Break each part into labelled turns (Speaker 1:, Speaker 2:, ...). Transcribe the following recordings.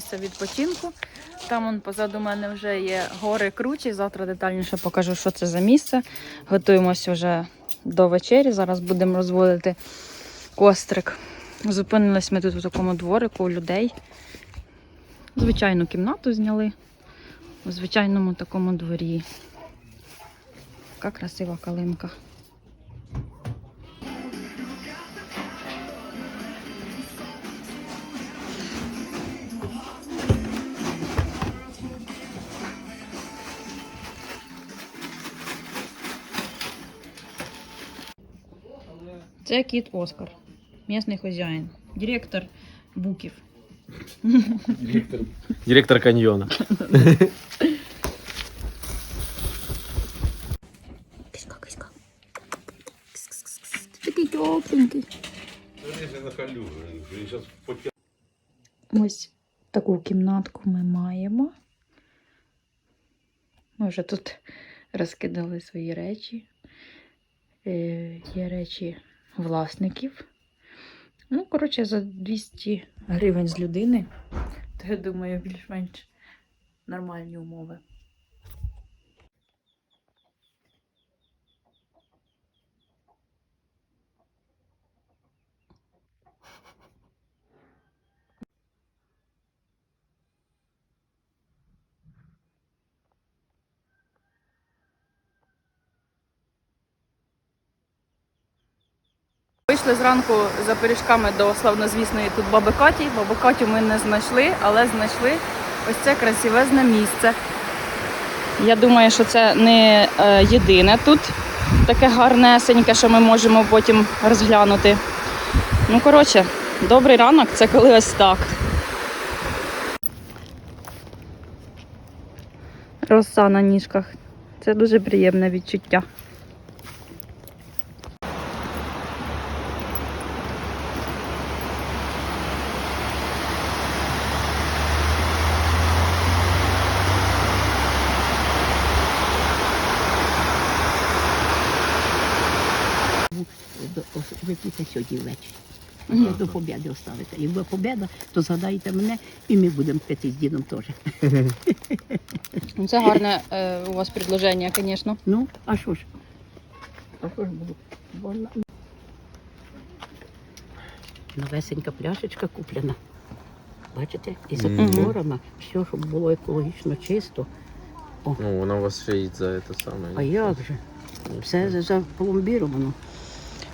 Speaker 1: місце відпочинку. Там он позаду мене вже є гори кручі. Завтра детальніше покажу, що це за місце. Готуємося вже до вечері. Зараз будемо розводити кострик. Зупинились ми тут у такому дворику у людей. Звичайну кімнату зняли у звичайному такому дворі. Яка красива калинка. Це кіт Оскар, місний хазяїн, директор буків.
Speaker 2: Директор, директор каньйона.
Speaker 1: Киська, киська. Такий тепленький. Ось таку кімнатку ми маємо. Ми вже тут розкидали свої речі. Е, Є речі власників. Ну, коротше, за 200 гривень з людини. То я думаю, більш-менш нормальні умови. Вийшли зранку за пиріжками до славнозвісної тут баби Каті. Бабу Катю ми не знайшли, але знайшли ось це красивезне місце. Я думаю, що це не е, єдине тут таке гарнесеньке, що ми можемо потім розглянути. Ну, коротше, добрий ранок це коли ось так. Роса на ніжках. Це дуже приємне відчуття.
Speaker 3: Сьогодні ввечері. Я до побіди оставите. Якби побіда, то згадайте мене, і ми будемо пити з дідом теж.
Speaker 1: Ну, Це гарне е, у вас предложення, звісно.
Speaker 3: Ну, а що ж? А що ж було? Вона... Новесенька пляшечка куплена. Бачите? І за
Speaker 2: Мгм.
Speaker 3: підборами, все, щоб було екологічно чисто.
Speaker 2: Ну, вона у вас ще й за це саме.
Speaker 3: А як же? Все за- запломбіровано.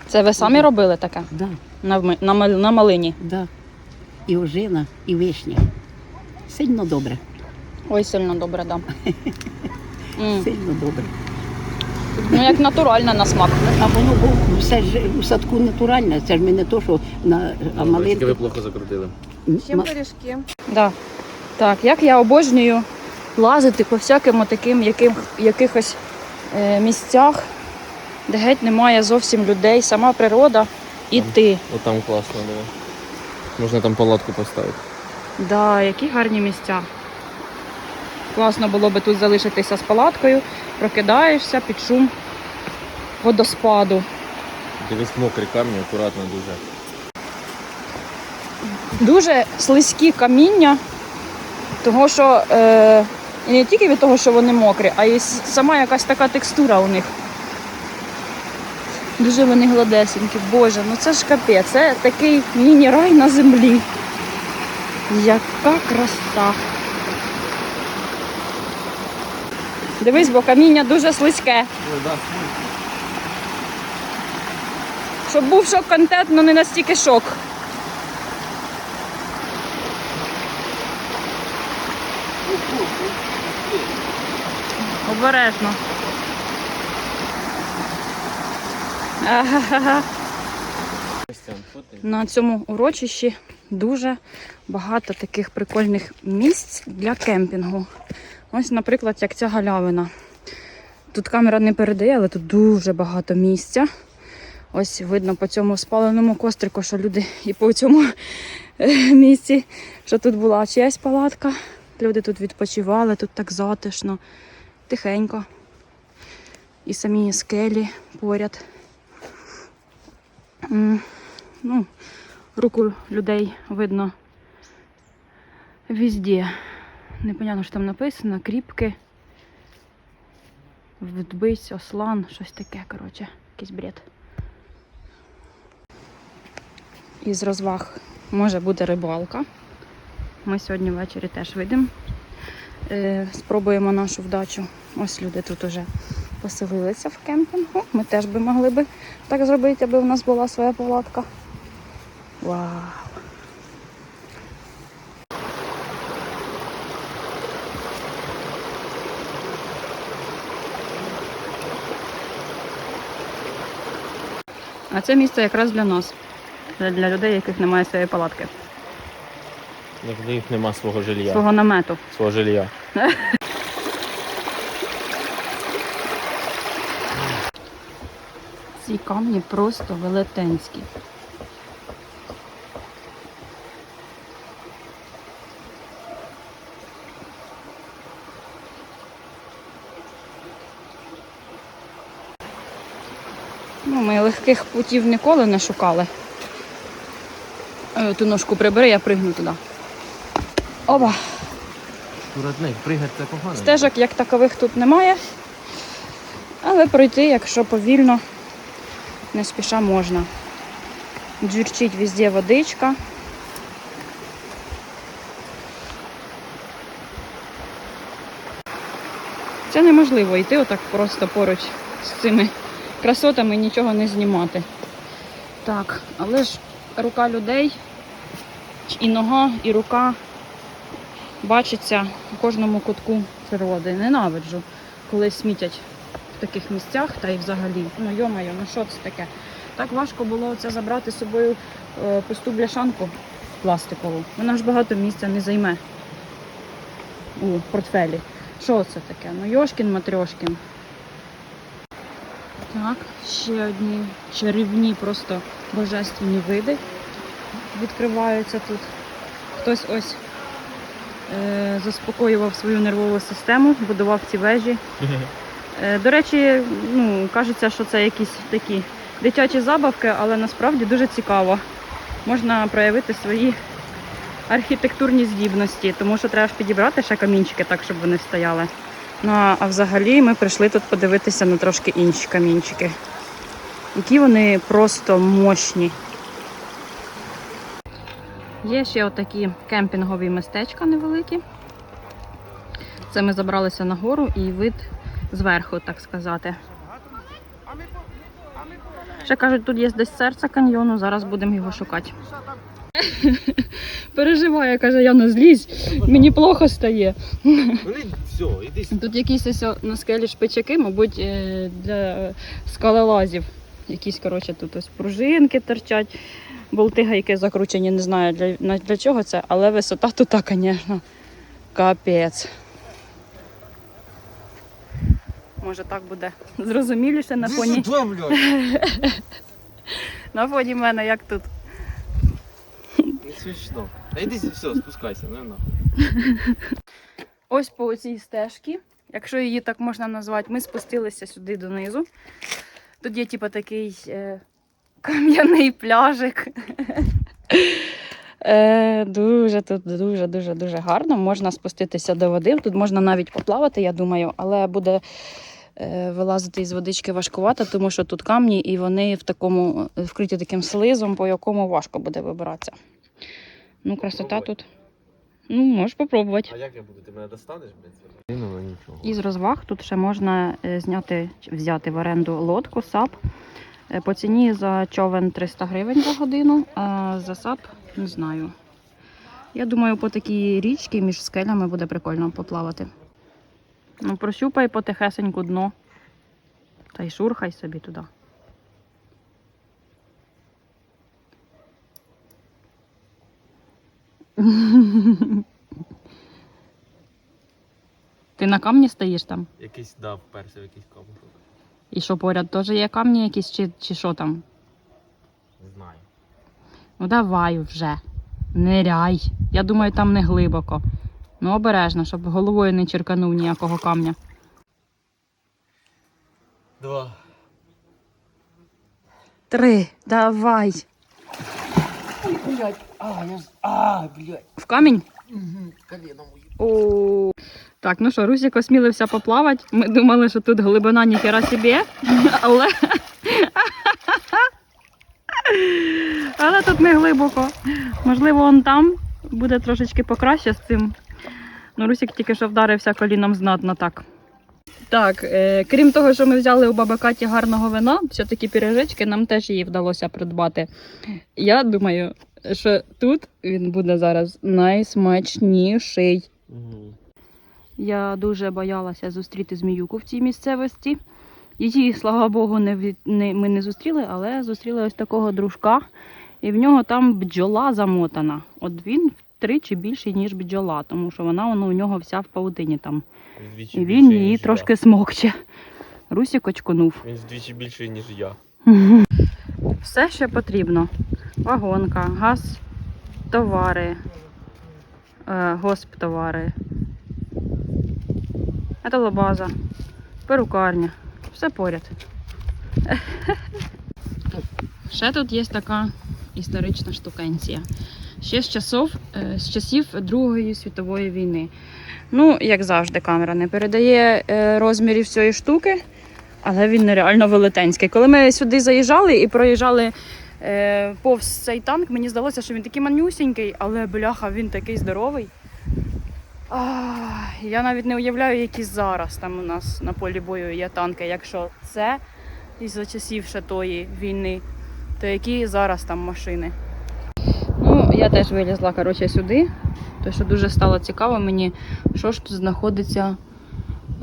Speaker 1: Це ви самі робили таке?
Speaker 3: Да,
Speaker 1: На, вми- на, мал- на малині.
Speaker 3: да. І ожина, і вишня. Сильно добре.
Speaker 1: Ой, сильно добре, да. М,
Speaker 3: Сильно добре.
Speaker 1: Ну, як натуральна на смак.
Speaker 3: А воно бо все ж у садку натуральне, це ж ми не то, що на а
Speaker 2: Тільки ви плохо закрутили.
Speaker 3: ма-
Speaker 1: пиріжки. Да. Так, як я обожнюю лазити по всяким таким яким, якихось е, місцях, де геть немає зовсім людей, сама природа і
Speaker 2: Там.
Speaker 1: ти.
Speaker 2: От там класно, диви. Можна там палатку поставити.
Speaker 1: Да, які гарні місця. Класно було би тут залишитися з палаткою, прокидаєшся під шум водоспаду.
Speaker 2: Дивись мокрі камні, акуратно дуже.
Speaker 1: Дуже слизькі каміння, того що е, і не тільки від того, що вони мокрі, а й сама якась така текстура у них. Дуже вони гладесенькі. Боже, ну це ж капець, це такий міні-рай на землі. Яка краса. Дивись, бо каміння дуже слизьке. Щоб був шок-контент, але не настільки шок. Обережно. На цьому урочищі дуже багато таких прикольних місць для кемпінгу. Ось, наприклад, як ця галявина. Тут камера не передає, але тут дуже багато місця. Ось видно по цьому спаленому кострику, що люди і по цьому е, місці, що тут була чиясь палатка. Люди тут відпочивали, тут так затишно, тихенько. І самі скелі поряд. Ну, руку людей видно Везде. Непонятно, що там написано. Кріпки. Відбись, ослан, щось таке, коротше, якийсь бред. Із розваг може бути рибалка. Ми сьогодні ввечері теж вийдемо. Е, спробуємо нашу вдачу. Ось люди тут уже поселилися в кемпінгу. Ми теж би могли би так зробити, аби в нас була своя палатка. Вау! А це місце якраз для нас, для, для людей, яких немає своєї палатки,
Speaker 2: Як в них нема свого жилья.
Speaker 1: свого намету.
Speaker 2: Свого жилья.
Speaker 1: камні просто велетенські. Ну, ми легких путів ніколи не шукали. Е, Ту ножку прибери, я пригну туди. Оба!
Speaker 2: Куротник, пригати це погано.
Speaker 1: Стежок як такових тут немає. Але пройти, якщо повільно, не спіша можна. Джурчить везде водичка. Це неможливо йти отак просто поруч з цими красотами і нічого не знімати. Так, але ж рука людей і нога, і рука бачиться у кожному кутку природи. Ненавиджу, коли смітять в таких місцях та й взагалі. Ну йомайо, ну що це таке? Так важко було це забрати з собою е, пусту бляшанку пластикову. Вона ж багато місця не займе у портфелі. Що це таке? Ну Йошкін Матрьошкін. Так, ще одні чарівні, просто божественні види відкриваються тут. Хтось ось е, заспокоював свою нервову систему, будував ці вежі. Е, До речі, ну, кажеться, що це якісь такі дитячі забавки, але насправді дуже цікаво. Можна проявити свої архітектурні здібності, тому що треба ж підібрати ще камінчики так, щоб вони стояли. Ну а взагалі ми прийшли тут подивитися на трошки інші камінчики. Які вони просто мощні. Є ще отакі кемпінгові містечка невеликі. Це ми забралися на гору і вид зверху, так сказати. Ще кажуть, тут є десь серце каньйону, зараз будемо його шукати. Переживає, каже, Яна, злізь, мені плохо стає.
Speaker 2: все, іди
Speaker 1: Тут якісь ось на скелі шпичаки, мабуть, е, для скалелазів. Якісь, коротше, тут ось пружинки торчать, болти гайки закручені, не знаю для, для чого це, але висота тут, звісно, капець. Може так буде зрозуміліше на фоні, на фоні мене, як тут.
Speaker 2: Не смішно. Та йди все, спускайся, ну нахуй.
Speaker 1: Ось по цій стежці, якщо її так можна назвати, ми спустилися сюди донизу. Тут є типу, такий е, кам'яний пляжик. Е, дуже тут дуже дуже дуже гарно. Можна спуститися до води. Тут можна навіть поплавати, я думаю, але буде вилазити із водички важкувато, тому що тут камні і вони в такому е, вкриті таким слизом, по якому важко буде вибиратися. Ну, красота тут. Ну, можеш попробувати.
Speaker 2: А як я буду? Ти мене достанеш, блядь? Ну, нічого.
Speaker 1: Із розваг тут ще можна е, зняти, взяти в оренду лодку, САП. Е, По ціні за човен 300 гривень за годину, а за САП не знаю. Я думаю, по такій річці між скелями буде прикольно поплавати. Ну, прощупай потихесеньку дно. Та й шурхай собі туди. Ти на камні стоїш там?
Speaker 2: Якийсь дав перся в якийсь камінь.
Speaker 1: І що поряд теж є камні якісь, чи, чи що там?
Speaker 2: Не знаю.
Speaker 1: Ну давай вже. Ниряй. Я думаю, там не глибоко. Ну обережно, щоб головою не черканув ніякого камня.
Speaker 2: Два.
Speaker 1: Три, давай.
Speaker 2: Блядь, а, я... А, блядь.
Speaker 1: В камінь?
Speaker 2: Колено моє.
Speaker 1: О, так, ну що, Русік осмілився поплавати. Ми думали, що тут глибина ніхера собі, але. Але тут не глибоко. Можливо, он там буде трошечки покраще з цим. Ну, Русік тільки що вдарився коліном знатно так. Так, е, крім того, що ми взяли у баби Каті гарного вина, все-таки піріжечки нам теж її вдалося придбати. Я думаю, що тут він буде зараз найсмачніший. Я дуже боялася зустріти зміюку в цій місцевості. Її, слава Богу, не, від- не, ми не зустріли, але зустріли ось такого дружка. І в нього там бджола замотана. От він втричі більший, ніж бджола, тому що вона воно, у нього вся в паутині там. І він її трошки смокче. Русік очконув.
Speaker 2: Він вдвічі більший, ніж я.
Speaker 1: Все, що потрібно. Вагонка, газ, товари, е, госптовари, металобаза, перукарня. Все поряд. Ще тут є така історична штукенція. Ще з часов, е, з часів Другої світової війни. Ну, як завжди, камера не передає е, розмірів цієї штуки, але він нереально велетенський. Коли ми сюди заїжджали і проїжджали е, повз цей танк, мені здалося, що він такий манюсінький, але бляха, він такий здоровий. Я навіть не уявляю, які зараз там у нас на полі бою є танки. Якщо це із часів ще тої війни, то які зараз там машини? Я теж вилізла коротше, сюди, тому що дуже стало цікаво мені, що ж тут знаходиться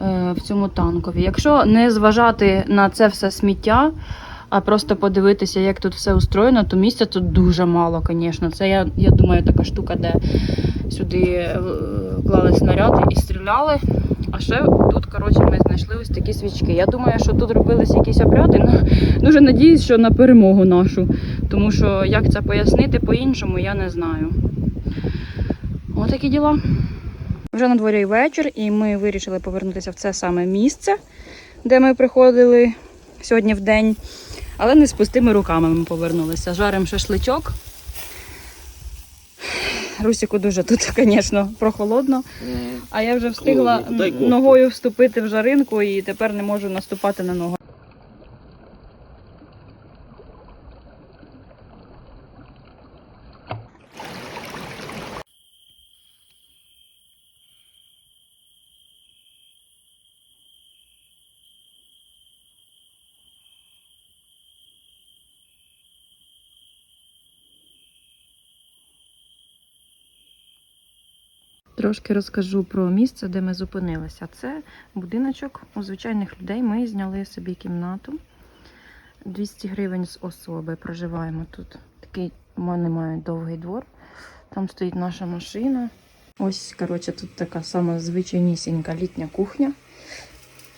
Speaker 1: е, в цьому танкові. Якщо не зважати на це все сміття, а просто подивитися, як тут все устроєно, то місця тут дуже мало, звісно. Це я, я думаю, така штука, де сюди е, клали снаряди і стріляли. А ще тут, коротше, ми знайшли ось такі свічки. Я думаю, що тут робились якісь обряди. Ну, дуже надіюсь, що на перемогу нашу. Тому що як це пояснити по-іншому, я не знаю. Отакі діла. Вже на дворі вечір, і ми вирішили повернутися в це саме місце, де ми приходили сьогодні в день. Але не з пустими руками ми повернулися. Жаримо шашличок. Русіку дуже тут, звісно, прохолодно. А я вже встигла ногою вступити в жаринку і тепер не можу наступати на ногу. Трошки розкажу про місце, де ми зупинилися. Це будиночок у звичайних людей. Ми зняли собі кімнату. 200 гривень з особи. Проживаємо тут. Такий вони мають довгий двор. Там стоїть наша машина. Ось, коротше, тут така сама звичайнісінька літня кухня.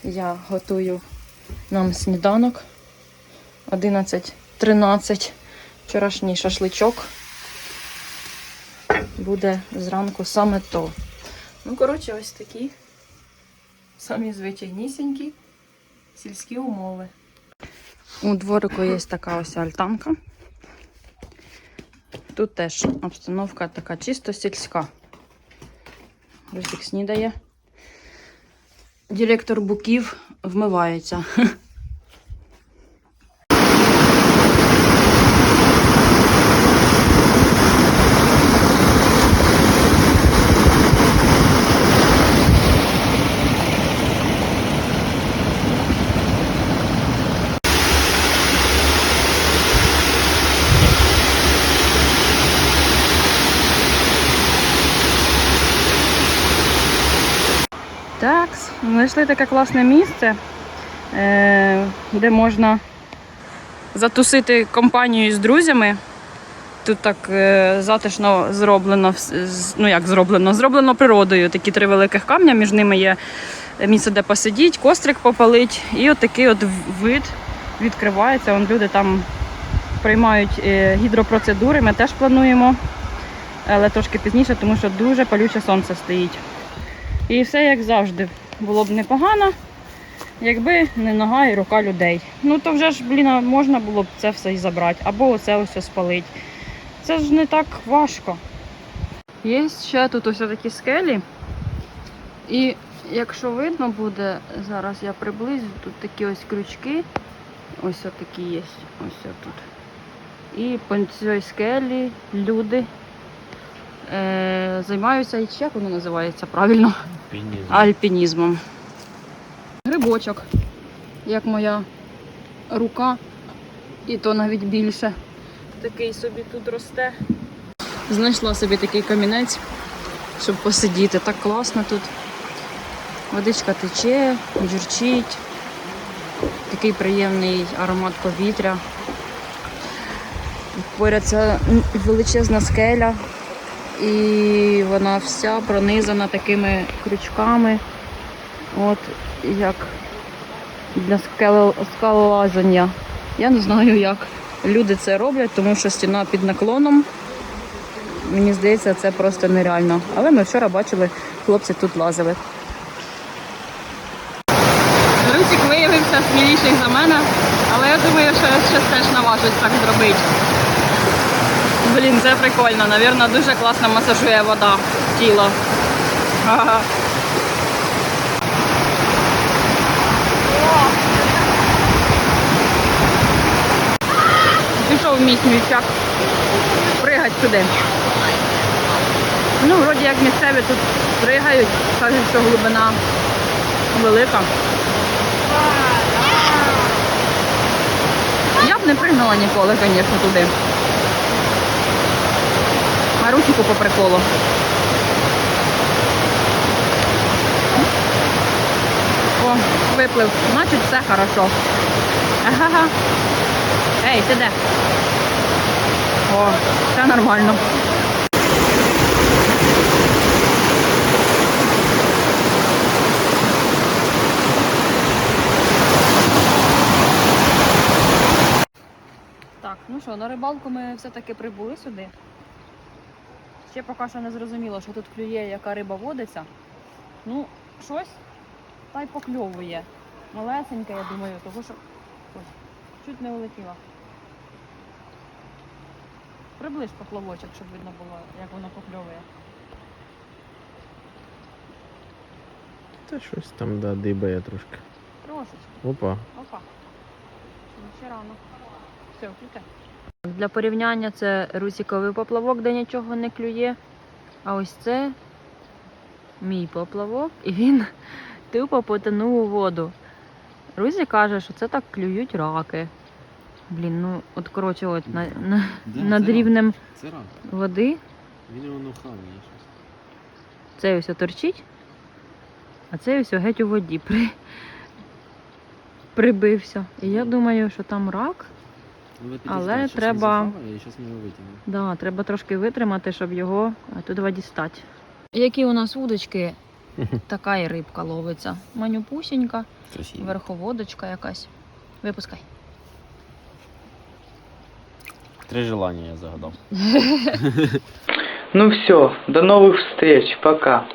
Speaker 1: Я готую нам сніданок 11.13. Вчорашній шашличок буде зранку саме то. Ну, коротше, ось такі самі звичайнісінькі сільські умови. У дворику є така ось альтанка. Тут теж обстановка така чисто сільська. Русик снідає. Директор буків вмивається. Так, знайшли таке класне місце, е, де можна затусити компанію з друзями. Тут так е, затишно зроблено, ну як зроблено, зроблено природою. Такі три великих камня, між ними є місце, де посидіть, кострик попалить. І от такий от вид відкривається. Вон люди там приймають е, гідропроцедури. Ми теж плануємо, але трошки пізніше, тому що дуже палюче сонце стоїть. І все як завжди. Було б непогано, якби не нога і рука людей. Ну то вже ж, блін, можна було б це все і забрати, або оце ось спалити. Це ж не так важко. Є ще тут ось такі скелі. І якщо видно буде, зараз я приблизю, тут такі ось крючки. Ось такі є. Ось тут. І по цій скелі люди е, займаються, і як воно називається правильно? Альпінізмом. Грибочок, як моя рука, і то навіть більше. Такий собі тут росте. Знайшла собі такий камінець, щоб посидіти. Так класно тут. Водичка тече, джурчить. Такий приємний аромат повітря. Поряд ця величезна скеля, і вона вся пронизана такими крючками. От як для скалолазання. Я не знаю, як люди це роблять, тому що стіна під наклоном. Мені здається, це просто нереально. Але ми вчора бачили, хлопці тут лазили. Русик виявився сміліший за мене, але я думаю, що ще теж наважусь так зробити. Блін, це прикольно. Навірно, дуже класно масажує вода тіло. Пішов мій смільчак. Пригать сюди. Ну, вроді як місцеві тут пригають, кажуть, що глибина велика. Я б не пригнула ніколи, звісно, туди. Марусіку по приколу. О, виплив. Значить, все хорошо. Ага. Ей, ти де? О, все нормально. Так, ну що, на рибалку ми все-таки прибули сюди. Ще поки що не зрозуміло, що тут клює, яка риба водиться. Ну, щось та й покльовує. Малесеньке, я думаю, того що. Ой, чуть не улетіла. Приближ поплавочок, щоб видно було, як воно покльовує.
Speaker 2: Та щось там, да, дибає трошки.
Speaker 1: Трошечки.
Speaker 2: Опа.
Speaker 1: Опа. Ще рано. Все, круте. Для порівняння це русіковий поплавок, де нічого не клює. А ось це мій поплавок, і він тупо потонув у воду. Рузі каже, що це так клюють раки. Блін, ну от коротше, от на, на, над рівнем
Speaker 2: Це рак.
Speaker 1: води
Speaker 2: Він його нухав, є щось.
Speaker 1: цей ось торчить, а цей ось геть у воді при... прибився. І я думаю, що там рак. Але треба-. Да, треба трошки витримати, щоб його туди дістати. Які у нас вудочки, така і рибка ловиться. Манюпусінька,
Speaker 2: Красиво.
Speaker 1: верховодочка якась. Випускай.
Speaker 2: Три желання я загадав.
Speaker 4: Ну все, до новых встреч, пока.